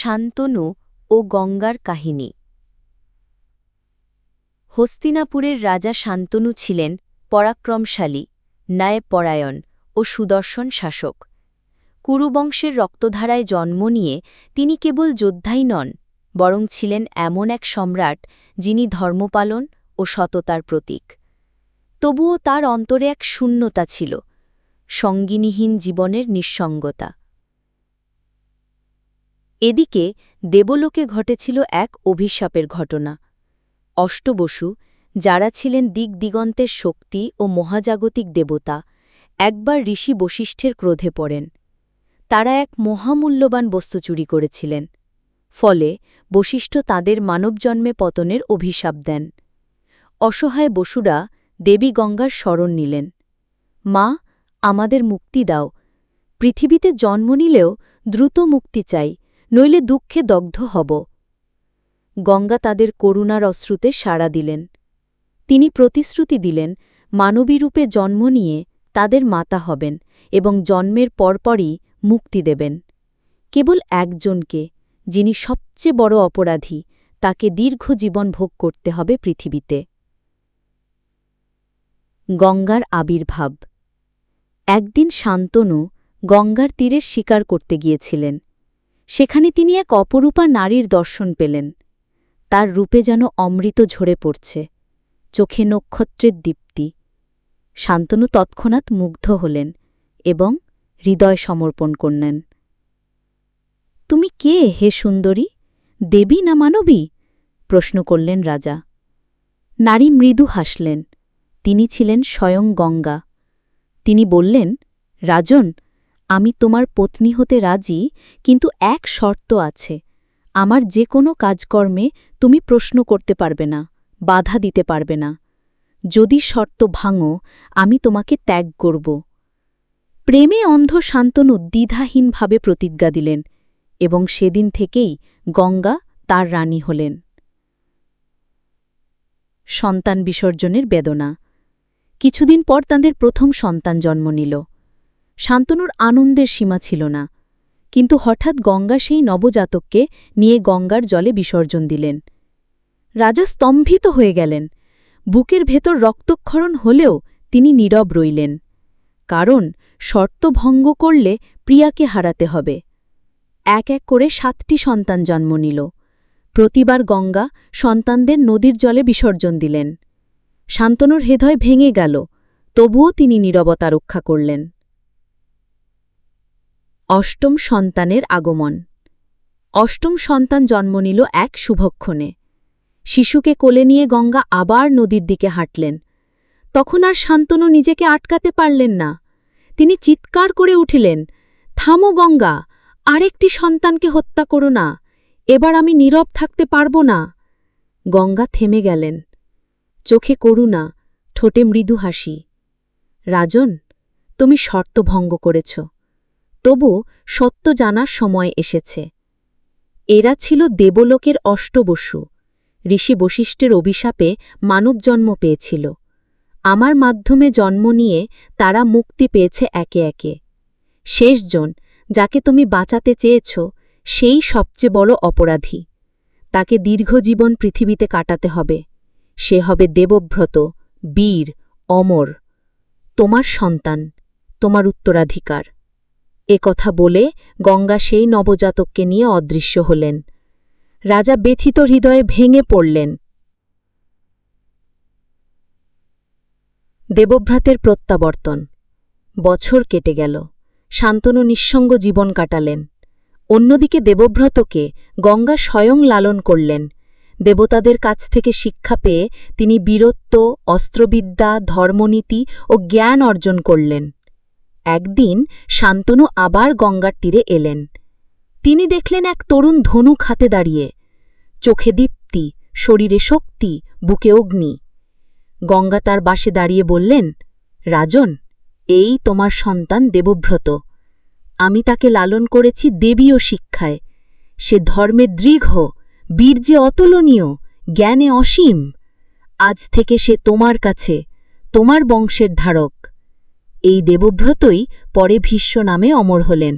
শান্তনু ও গঙ্গার কাহিনী। হস্তিনাপুরের রাজা শান্তনু ছিলেন পরাক্রমশালী, ন্যায়পরায়ণ ও সুদর্শন শাসক। কুরুবংশের রক্তধারায় জন্ম নিয়ে তিনি কেবল যোদ্ধাই নন, বরং ছিলেন এমন এক সম্রাট যিনি ধর্মপালন ও সততার প্রতীক। তবুও তার অন্তরে এক শূন্যতা ছিল, সঙ্গিনীহীন জীবনের নিঃসঙ্গতা। এদিকে দেবলোকে ঘটেছিল এক অভিশাপের ঘটনা। অষ্টবসু, যারা ছিলেন দিগদিগন্তের শক্তি ও মহাজাগতিক দেবতা, একবার ঋষি বশিষ্ঠের ক্রোধে পড়েন। তারা এক মহামূল্যবান বস্তু চুরি করেছিলেন। ফলে বশিষ্ঠ তাদের মানবজন্মে পতনের অভিশাপ দেন। অসহায় বসুরা দেবী গঙ্গার শরণ নিলেন। মা, আমাদের মুক্তি দাও। পৃথিবীতে জন্ম নিলেও দ্রুত মুক্তি চাই। নইলে দুঃখে দগ্ধ হব। গঙ্গা তাদের করুণার অশ্রুতে সাড়া দিলেন। তিনি প্রতিশ্রুতি দিলেন মানবী রূপে জন্ম নিয়ে তাদের মাতা হবেন এবং জন্মের পরপরই মুক্তি দেবেন। কেবল একজনকে, যিনি সবচেয়ে বড় অপরাধী, তাকে দীর্ঘ জীবন ভোগ করতে হবে পৃথিবীতে। গঙ্গার আবির্ভাব। একদিন শান্তনু গঙ্গার তীরের শিকার করতে গিয়েছিলেন। সেখানে তিনি এক অপরূপা নারীর দর্শন পেলেন। তার রূপে যেন অমৃত ঝরে পড়ছে, চোখে নক্ষত্রের দীপ্তি। শান্তনু তৎক্ষণাৎ মুগ্ধ হলেন এবং হৃদয় সমর্পণ করলেন। তুমি কে হে সুন্দরী? দেবী না মানবী? প্রশ্ন করলেন রাজা। নারী মৃদু হাসলেন। তিনি ছিলেন স্বয়ং গঙ্গা। তিনি বললেন, রাজন আমি তোমার পত্নী হতে রাজি, কিন্তু এক শর্ত আছে। আমার যে কোনো কাজকর্মে তুমি প্রশ্ন করতে পারবে না, বাধা দিতে পারবে না। যদি শর্ত ভাঙো, আমি তোমাকে ত্যাগ করব। প্রেমে অন্ধ শান্তনু দ্বিধাহীনভাবে প্রতিজ্ঞা দিলেন এবং সেদিন থেকেই গঙ্গা তার রানী হলেন। সন্তান বিসর্জনের বেদনা। কিছুদিন পর তাঁদের প্রথম সন্তান জন্ম নিল। শান্তনুর আনন্দের সীমা ছিল না। কিন্তু হঠাৎ গঙ্গা সেই নবজাতককে নিয়ে গঙ্গার জলে বিসর্জন দিলেন। রাজা স্তম্ভিত হয়ে গেলেন। বুকের ভেতর রক্তক্ষরণ হলেও তিনি নীরব রইলেন। কারণ শর্ত ভঙ্গ করলে প্রিয়াকে হারাতে হবে। এক এক করে সাতটি সন্তান জন্ম নিল। প্রতিবার গঙ্গা সন্তানদের নদীর জলে বিসর্জন দিলেন। শান্তনুর হৃদয় ভেঙে গেল। তবুও তিনি নীরবতা রক্ষা করলেন। অষ্টম সন্তানের আগমন। অষ্টম সন্তান জন্ম নিল এক শুভক্ষণে। শিশুকে কোলে নিয়ে গঙ্গা আবার নদীর দিকে হাঁটলেন। তখন আর শান্তনু নিজেকে আটকাতে পারলেন না। তিনি চিৎকার করে উঠিলেন, থামো গঙ্গা, আরেকটি সন্তানকে হত্যা করো না, এবার আমি নীরব থাকতে পারব না। গঙ্গা থেমে গেলেন। চোখে করুণা, ঠোঁটে মৃদু হাসি। রাজন, তুমি শর্ত ভঙ্গ করেছ। তবু সত্য জানার সময় এসেছে। এরা ছিল দেবলোকের অষ্টবসু। ঋষি বশিষ্ঠের অভিশাপে মানবজন্ম পেয়েছিল। আমার মাধ্যমে জন্ম নিয়ে তারা মুক্তি পেয়েছে একে একে। শেষজন যাকে তুমি বাঁচাতে চেয়েছ, সেই সবচেয়ে বড় অপরাধী। তাকে দীর্ঘজীবন পৃথিবীতে কাটাতে হবে। সে হবে দেবব্রত, বীর, অমর, তোমার সন্তান, তোমার উত্তরাধিকার। এ কথা বলে গঙ্গা সেই নবজাতককে নিয়ে অদৃশ্য হলেন। রাজা ব্যথিত হৃদয়ে ভেঙে পড়লেন। দেবভ্রাতের প্রত্যাবর্তন। বছর কেটে গেল। শান্তনু নিঃসঙ্গ জীবন কাটালেন। অন্যদিকে দেবব্রতকে গঙ্গা স্বয়ং লালন করলেন। দেবতাদের কাছ থেকে শিক্ষা পেয়ে তিনি বীরত্ব, অস্ত্রবিদ্যা, ধর্মনীতি ও জ্ঞান অর্জন করলেন। একদিন শান্তনু আবার গঙ্গার তীরে এলেন। তিনি দেখলেন এক তরুণ ধনুক হাতে দাঁড়িয়ে। চোখে দীপ্তি, শরীরে শক্তি, বুকে অগ্নি। গঙ্গা তার বাসে দাঁড়িয়ে বললেন, রাজন, এই তোমার সন্তান দেবব্রত। আমি তাকে লালন করেছি দেবীয় শিক্ষায়। সে ধর্মে দৃঘ বীর্যে অতুলনীয়, জ্ঞানে অসীম। আজ থেকে সে তোমার কাছে, তোমার বংশের ধারক। এই দেবব্রতই পরে ভীষ্ম নামে অমর হলেন।